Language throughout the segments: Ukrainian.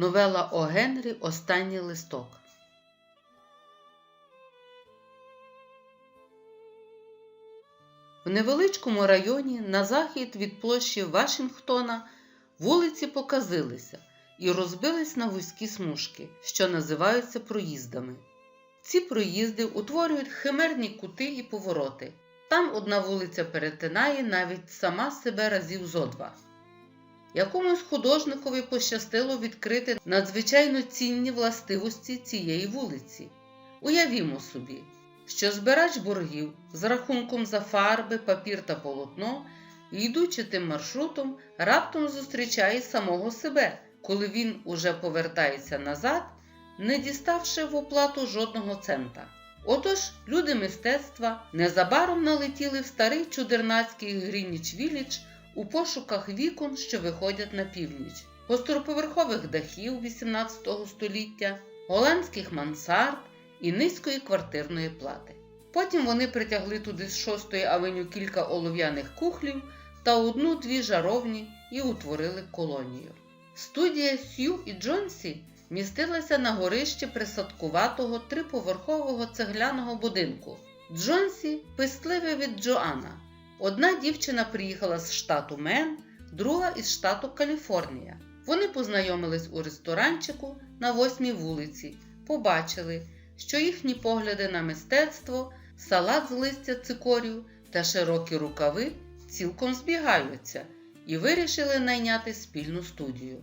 Новела О Генрі Останній листок. В невеличкому районі на захід від площі Вашингтона вулиці показилися і розбились на вузькі смужки, що називаються проїздами. Ці проїзди утворюють химерні кути і повороти. Там одна вулиця перетинає навіть сама себе разів зо два. Якомусь художникові пощастило відкрити надзвичайно цінні властивості цієї вулиці. Уявімо собі, що збирач боргів з рахунком за фарби, папір та полотно, йдучи тим маршрутом, раптом зустрічає самого себе, коли він уже повертається назад, не діставши в оплату жодного цента. Отож, люди мистецтва незабаром налетіли в старий чудернацький Грініч Віліч у пошуках вікон, що виходять на північ, гостроповерхових дахів XVIII століття, голландських мансард і низької квартирної плати. Потім вони притягли туди з шостої авеню кілька олов'яних кухлів та одну-дві жаровні і утворили колонію. Студія Сью і Джонсі містилася на горищі присадкуватого триповерхового цегляного будинку. Джонсі пестливе від Джоанна. Одна дівчина приїхала з штату Мен, друга із штату Каліфорнія. Вони познайомились у ресторанчику на восьмій вулиці, побачили, що їхні погляди на мистецтво, салат з листя цикорію та широкі рукави цілком збігаються і вирішили найняти спільну студію.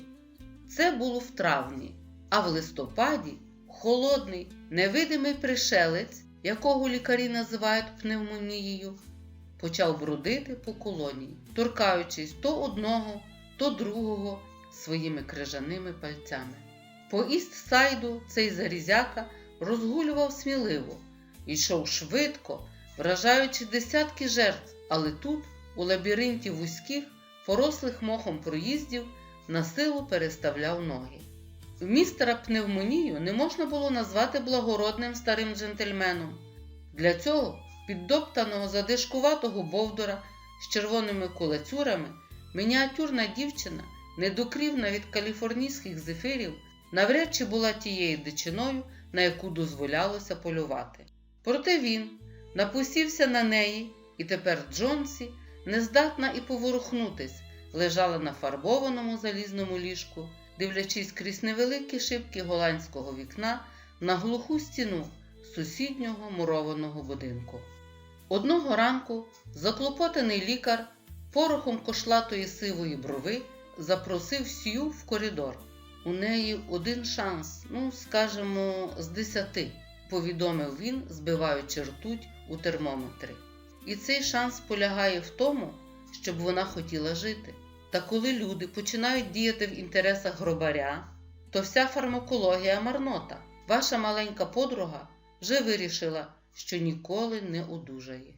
Це було в травні, а в листопаді холодний, невидимий пришелець, якого лікарі називають пневмонією, почав бродити по колонії, торкаючись то одного, то другого своїми крижаними пальцями. По іст-сайду цей зарізяка розгулював сміливо, йшов швидко, вражаючи десятки жертв, але тут, у лабіринті вузьких, порослих мохом проїздів, на силу переставляв ноги. Містера пневмонію не можна було назвати благородним старим джентльменом. Для цього піддоптаного задишкуватого бовдора з червоними кулацюрами мініатюрна дівчина, недокрівна від каліфорнійських зефирів, навряд чи була тією дичиною, на яку дозволялося полювати. Проте він напусівся на неї, і тепер Джонсі, нездатна і поворухнутись, лежала на фарбованому залізному ліжку, дивлячись крізь невеликі шибки голландського вікна на глуху стіну сусіднього мурованого будинку. Одного ранку заклопотаний лікар порохом кошлатої сивої брови запросив Сью в коридор. У неї один шанс, ну, скажімо, з десяти, повідомив він, збиваючи ртуть у термометри. І цей шанс полягає в тому, щоб вона хотіла жити. Та коли люди починають діяти в інтересах гробаря, то вся фармакологія марнота. Ваша маленька подруга вже вирішила, що ніколи не одужає.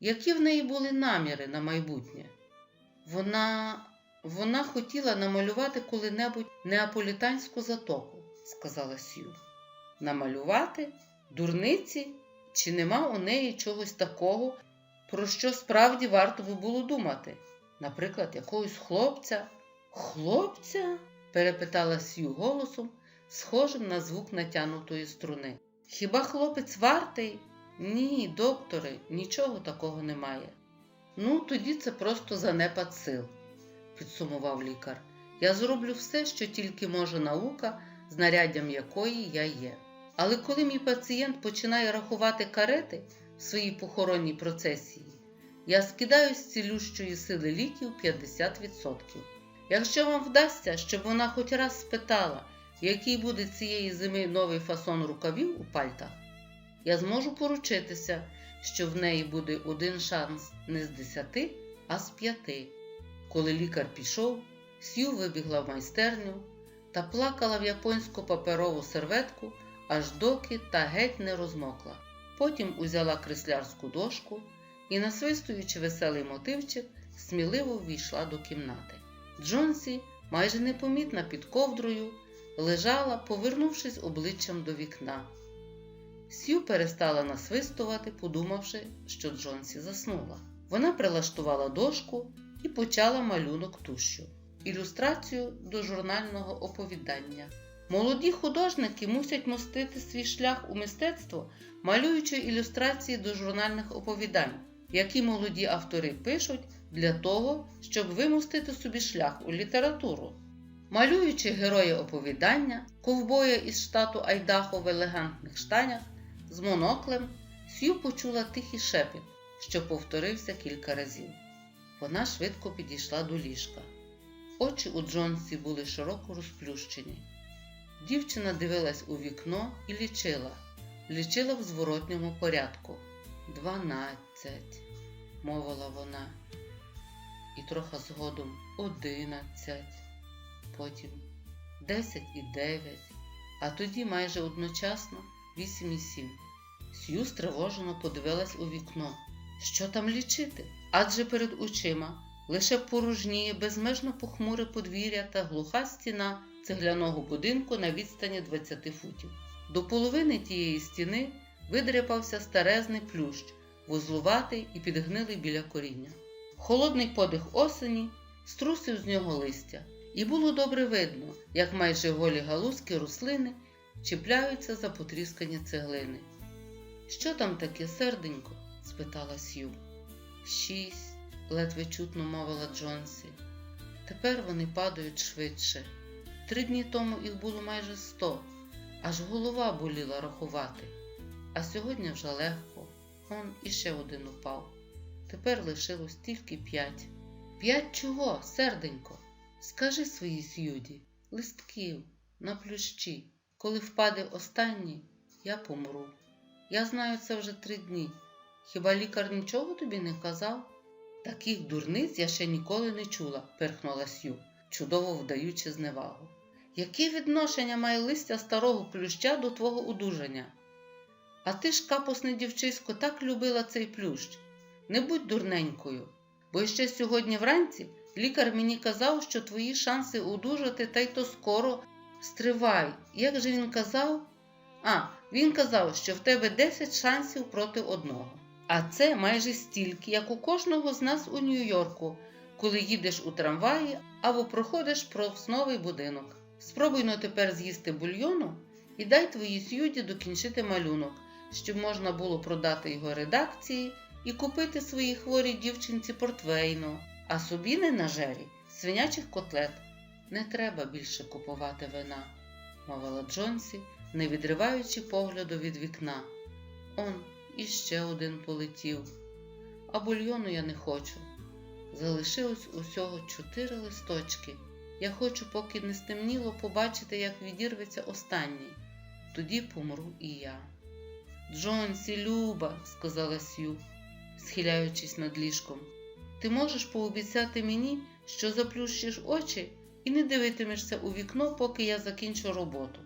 Які в неї були наміри на майбутнє? Вона вона хотіла намалювати коли-небудь неаполітанську затоку, сказала Сью. Намалювати? Дурниці? Чи нема у неї чогось такого, про що справді варто би було думати? Наприклад, якогось хлопця? Хлопця? перепитала Сью голосом, схожим на звук натянутої струни. Хіба хлопець вартий? Ні, докторе, нічого такого немає. Ну, тоді це просто занепад сил, підсумував лікар. Я зроблю все, що тільки може наука, знаряддям якої я є. Але коли мій пацієнт починає рахувати карети в своїй похоронній процесії, я скидаю з цілющої сили ліків 50%. Якщо вам вдасться, щоб вона хоч раз спитала, який буде цієї зими новий фасон рукавів у пальтах, я зможу поручитися, що в неї буде один шанс не з десяти, а з п'яти. Коли лікар пішов, Сью вибігла в майстерню та плакала в японську паперову серветку, аж доки та геть не розмокла. Потім узяла креслярську дошку і, насвистуючи веселий мотивчик, сміливо ввійшла до кімнати. Джонсі, майже непомітна під ковдрою, лежала, повернувшись обличчям до вікна. Сью перестала насвистувати, подумавши, що Джонсі заснула. Вона прилаштувала дошку і почала малюнок тушю. ілюстрацію до журнального оповідання. Молоді художники мусять мостити свій шлях у мистецтво, малюючи ілюстрації до журнальних оповідань, які молоді автори пишуть для того, щоб вимостити собі шлях у літературу. Малюючи героя оповідання, ковбоя із штату Айдахо в елегантних штанях, з моноклем, Сью почула тихий шепіт, що повторився кілька разів. Вона швидко підійшла до ліжка. Очі у Джонсі були широко розплющені. Дівчина дивилась у вікно і лічила, лічила в зворотньому порядку. Дванадцять, мовила вона, і трохи згодом одинадцять, потім десять і дев'ять, а тоді майже одночасно вісім і сім. Сью стривожено подивилась у вікно. Що там лічити? Адже перед очима лише порожніє безмежно похмуре подвір'я та глуха стіна цегляного будинку на відстані 20 футів. До половини тієї стіни видряпався старезний плющ, вузлуватий і підгнилий біля коріння. Холодний подих осені струсив з нього листя, і було добре видно, як майже голі галузки рослини чіпляються за потріскані цеглини. Що там таке, серденько? спитала Сью. Шість, ледве чутно мовила Джонсі. Тепер вони падають швидше. Три дні тому їх було майже сто, аж голова боліла рахувати. А сьогодні вже легко. Он іще один упав. Тепер лишилось тільки п'ять. П'ять чого, серденько? Скажи своїй сюді, листків, на плющі. Коли впаде останній, я помру. Я знаю це вже три дні. Хіба лікар нічого тобі не казав? Таких дурниць я ще ніколи не чула, перхнула Сью, чудово вдаючи зневагу. Яке відношення має листя старого плюща до твого одужання? А ти ж, капусне дівчисько, так любила цей плющ. Не будь дурненькою, бо ще сьогодні вранці лікар мені казав, що твої шанси одужати та й то скоро стривай. Як же він казав? А, він казав, що в тебе 10 шансів проти одного. А це майже стільки, як у кожного з нас у Нью-Йорку, коли їдеш у трамваї або проходиш повз новий будинок. Спробуй но тепер з'їсти бульйону і дай твоїй сюді докінчити малюнок, щоб можна було продати його редакції і купити своїй хворій дівчинці портвейну, а собі не на жері свинячих котлет. Не треба більше купувати вина, мовила Джонсі, не відриваючи погляду від вікна. Он іще один полетів. А бульйону я не хочу. Залишилось усього чотири листочки. Я хочу, поки не стемніло, побачити, як відірветься останній. Тоді помру і я. Джонсі, Люба, сказала Сью, схиляючись над ліжком, ти можеш пообіцяти мені, що заплющиш очі і не дивитимешся у вікно, поки я закінчу роботу.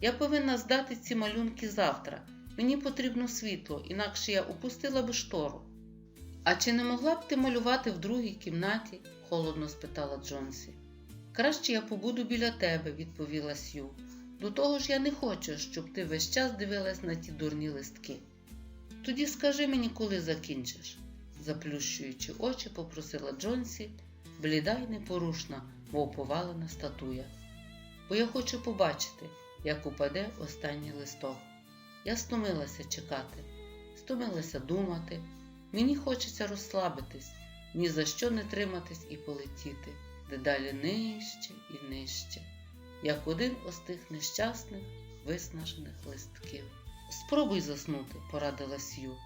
Я повинна здати ці малюнки завтра. Мені потрібно світло, інакше я упустила би штору. А чи не могла б ти малювати в другій кімнаті? холодно спитала Джонсі. Краще я побуду біля тебе, відповіла Сью. До того ж я не хочу, щоб ти весь час дивилась на ті дурні листки. Тоді скажи мені, коли закінчиш, заплющуючи очі, попросила Джонсі, бліда й непорушна, мов повалена статуя. Бо я хочу побачити, як упаде останній листок. Я стомилася чекати, стомилася думати. Мені хочеться розслабитись, ні за що не триматись і полетіти, дедалі нижче і нижче, як один із тих нещасних, виснажених листків. Спробуй заснути, порадила Сью.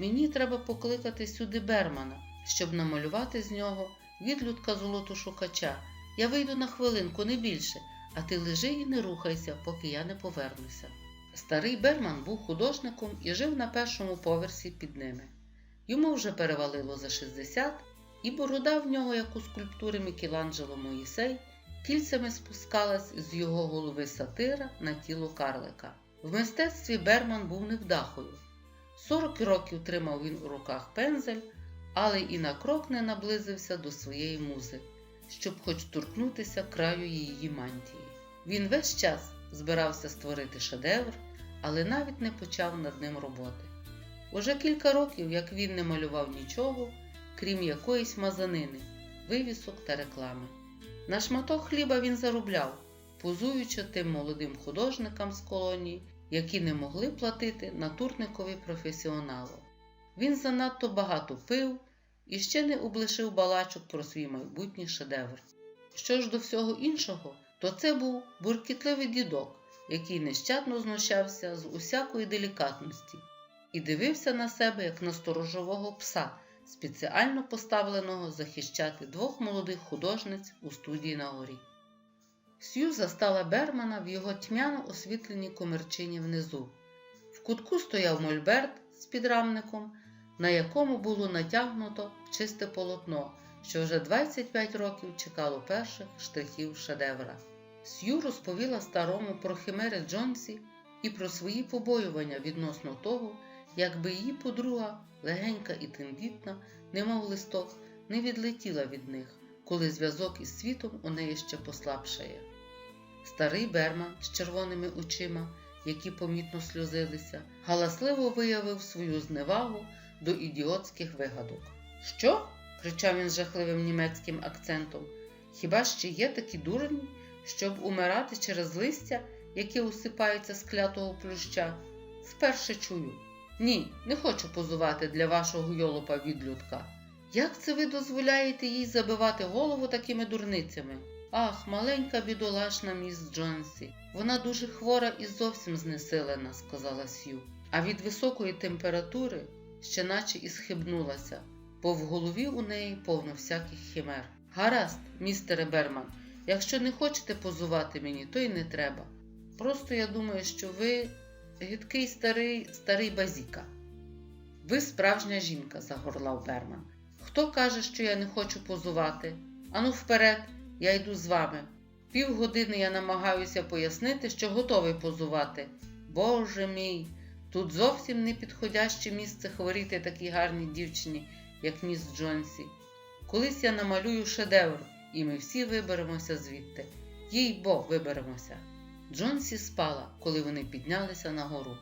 Мені треба покликати сюди Бермана, щоб намалювати з нього відлюдка золотошукача. Я вийду на хвилинку, не більше, а ти лежи і не рухайся, поки я не повернуся. Старий Берман був художником і жив на першому поверсі під ними. Йому вже перевалило за 60, і борода в нього, як у скульптури Мікеланджело Моїсей, кільцями спускалась з його голови сатира на тіло карлика. В мистецтві Берман був невдахою. 40 років тримав він у руках пензель, але і на крок не наблизився до своєї музи, щоб хоч торкнутися краю її мантії. Він весь час збирався створити шедевр, але навіть не почав над ним роботи. Уже кілька років, як він не малював нічого, крім якоїсь мазанини, вивісок та реклами. На шматок хліба він заробляв, позуючи тим молодим художникам з колонії, які не могли платити натурникові професіоналу. Він занадто багато пив і ще не облишив балачок про свій майбутній шедевр. Що ж до всього іншого, то це був буркітливий дідок, який нещадно знущався з усякої делікатності і дивився на себе як на сторожового пса, спеціально поставленого захищати двох молодих художниць у студії на горі. Сью застала Бермана в його тьмяно освітленій комерчині внизу. В кутку стояв мольберт з підрамником, на якому було натягнуто чисте полотно, що вже 25 років чекало перших штрихів шедевра. Сью розповіла старому про химери Джонсі і про свої побоювання відносно того, якби її подруга, легенька і тендітна, немов листок, не відлетіла від них, коли зв'язок із світом у неї ще послабшає. Старий Берман з червоними очима, які помітно сльозилися, галасливо виявив свою зневагу до ідіотських вигадок. Що? кричав він з жахливим німецьким акцентом. Хіба ще є такі дурні, щоб умирати через листя, яке усипається з клятого плюща? Вперше чую. Ні, не хочу позувати для вашого йолопа відлюдка. Як це ви дозволяєте їй забивати голову такими дурницями? Ах, маленька бідолашна міс Джонсі. Вона дуже хвора і зовсім знесилена, сказала Сью. А від високої температури ще наче і схибнулася, бо в голові у неї повно всяких химер. Гаразд, містере Берман, якщо не хочете позувати мені, то й не треба. Просто я думаю, що ви гидкий старий старий базіка. Ви справжня жінка, загорлав Берман. Хто каже, що я не хочу позувати? Ану вперед, я йду з вами. Півгодини я намагаюся пояснити, що готовий позувати. Боже мій, тут зовсім не підходяще місце хворіти такій гарній дівчині, як міс Джонсі. Колись я намалюю шедевр, і ми всі виберемося звідти. Їй бо виберемося. Джонсі спала, коли вони піднялися на гору.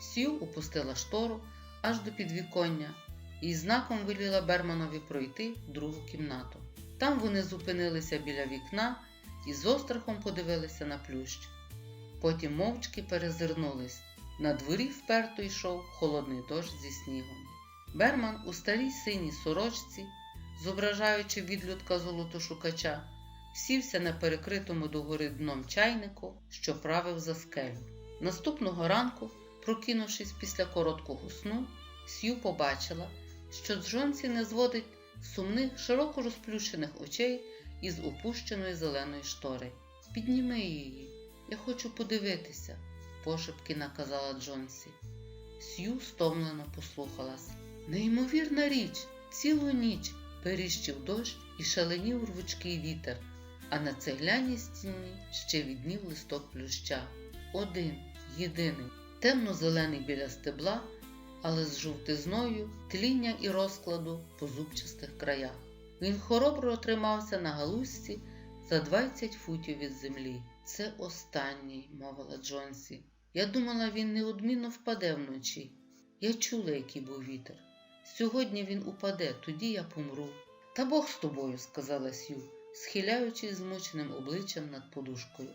Сью опустила штору аж до підвіконня і знаком веліла Берманові пройти в другу кімнату. Там вони зупинилися біля вікна і з острахом подивилися на плющ. Потім мовчки перезирнулись. На дворі вперто йшов холодний дощ зі снігом. Берман у старій синій сорочці, зображаючи відлюдка золотошукача, сівся на перекритому догори дном чайнику, що правив за скелю. Наступного ранку, прокинувшись після короткого сну, Сью побачила, що Джонсі не зводить сумних, широко розплющених очей із опущеної зеленої штори. Підніми її, я хочу подивитися, пошепки наказала Джонсі. Сью стомлено послухалась. Неймовірна річ, цілу ніч періщив дощ і шаленів рвучкий вітер, а на цегляній стіні ще віднів листок плюща. Один, єдиний, темно-зелений біля стебла, але з жовтизною, тління і розкладу по зубчастих краях. Він хоробро тримався на галузці за 20 футів від землі. Це останній, мовила Джонсі. Я думала, він неодмінно впаде вночі. Я чула, який був вітер. Сьогодні він упаде, тоді я помру. Та Бог з тобою, сказала Сью, схиляючись змученим обличчям над подушкою.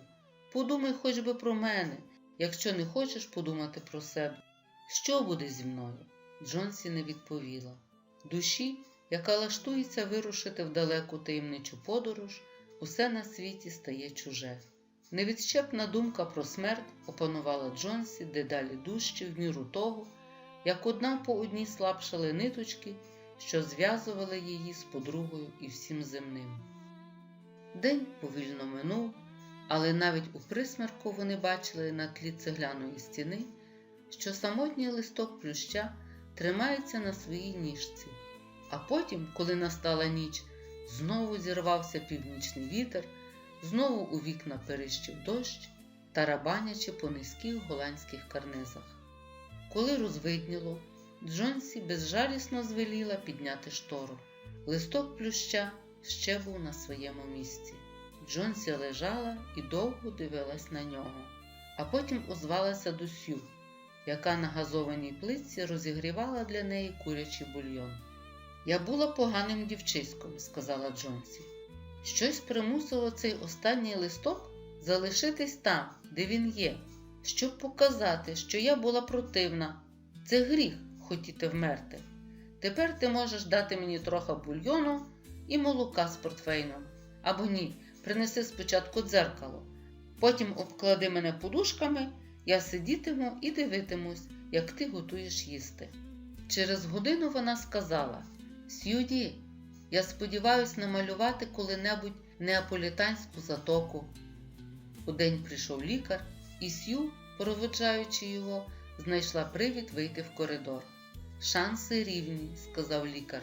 Подумай хоч би про мене, якщо не хочеш подумати про себе. Що буде зі мною? Джонсі не відповіла. Душі, яка лаштується вирушити в далеку таємничу подорож, усе на світі стає чуже. Невідщепна думка про смерть опанувала Джонсі дедалі дужче в міру того, як одна по одній слабшали ниточки, що зв'язували її з подругою і всім земним. День повільно минув, але навіть у присмерку вони бачили на тлі цегляної стіни, що самотній листок плюща тримається на своїй ніжці. А потім, коли настала ніч, знову зірвався північний вітер, знову у вікна перищив дощ, тарабанячи по низьких голландських карнизах. Коли розвидніло, Джонсі безжалісно звеліла підняти штору. Листок плюща ще був на своєму місці. Джонсі лежала і довго дивилась на нього, а потім озвалася до Сю, яка на газованій плитці розігрівала для неї курячий бульйон. Я була поганим дівчиськом, сказала Джонсі. Щось примусило цей останній листок залишитись там, де він є, щоб показати, що я була противна. Це гріх хотіти вмерти. Тепер ти можеш дати мені трохи бульйону і молока з портфейном. Або ні, принеси спочатку дзеркало. Потім обклади мене подушками, я сидітиму і дивитимусь, як ти готуєш їсти. Через годину вона сказала: Сюді, я сподіваюся намалювати коли-небудь неаполітанську затоку. Удень прийшов лікар, і Сью, проведжаючи його, знайшла привід вийти в коридор. Шанси рівні, сказав лікар,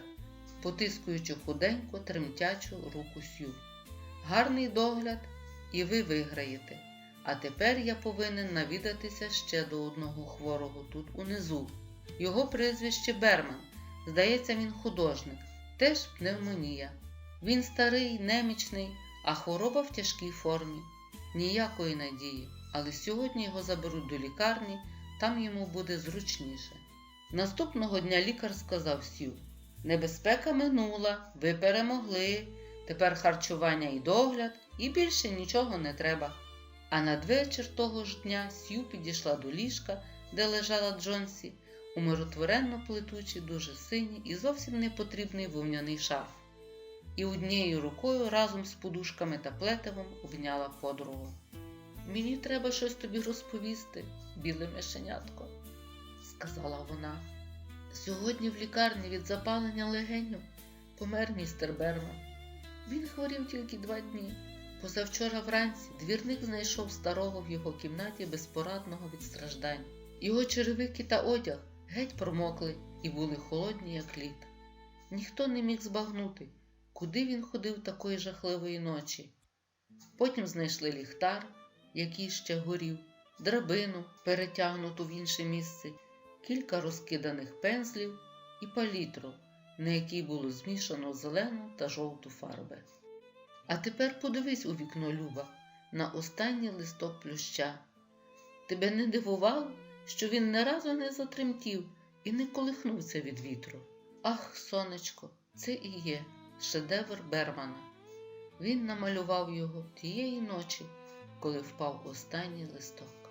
потискуючи худенько, тремтячу руку Сью. Гарний догляд, і ви виграєте. А тепер я повинен навідатися ще до одного хворого тут унизу. Його прізвище Берман. Здається, він художник, теж пневмонія. Він старий, немічний, а хвороба в тяжкій формі. Ніякої надії, але сьогодні його заберуть до лікарні, там йому буде зручніше. Наступного дня лікар сказав Сю: Небезпека минула, ви перемогли. Тепер харчування і догляд, і більше нічого не треба. А надвечір того ж дня Сью підійшла до ліжка, де лежала Джонсі, умиротворенно плетучи дуже синій і зовсім непотрібний вовняний шарф. І однією рукою разом з подушками та плетивом обняла подругу. Мені треба щось тобі розповісти, біле мишенятко, сказала вона. Сьогодні в лікарні від запалення легенів помер містер Берман. Він хворів тільки два дні. Позавчора вранці двірник знайшов старого в його кімнаті безпорадного від страждань. Його черевики та одяг геть промокли і були холодні, як лід. Ніхто не міг збагнути, куди він ходив такої жахливої ночі. Потім знайшли ліхтар, який ще горів, драбину, перетягнуту в інше місце, кілька розкиданих пензлів і палітру, на якій було змішано зелену та жовту фарби. А тепер подивись у вікно Люба на останній листок плюща. Тебе не дивувало, що він не разу не затремтів і не колихнувся від вітру. Ах, сонечко, це і є шедевр Бермана. Він намалював його тієї ночі, коли впав останній листок.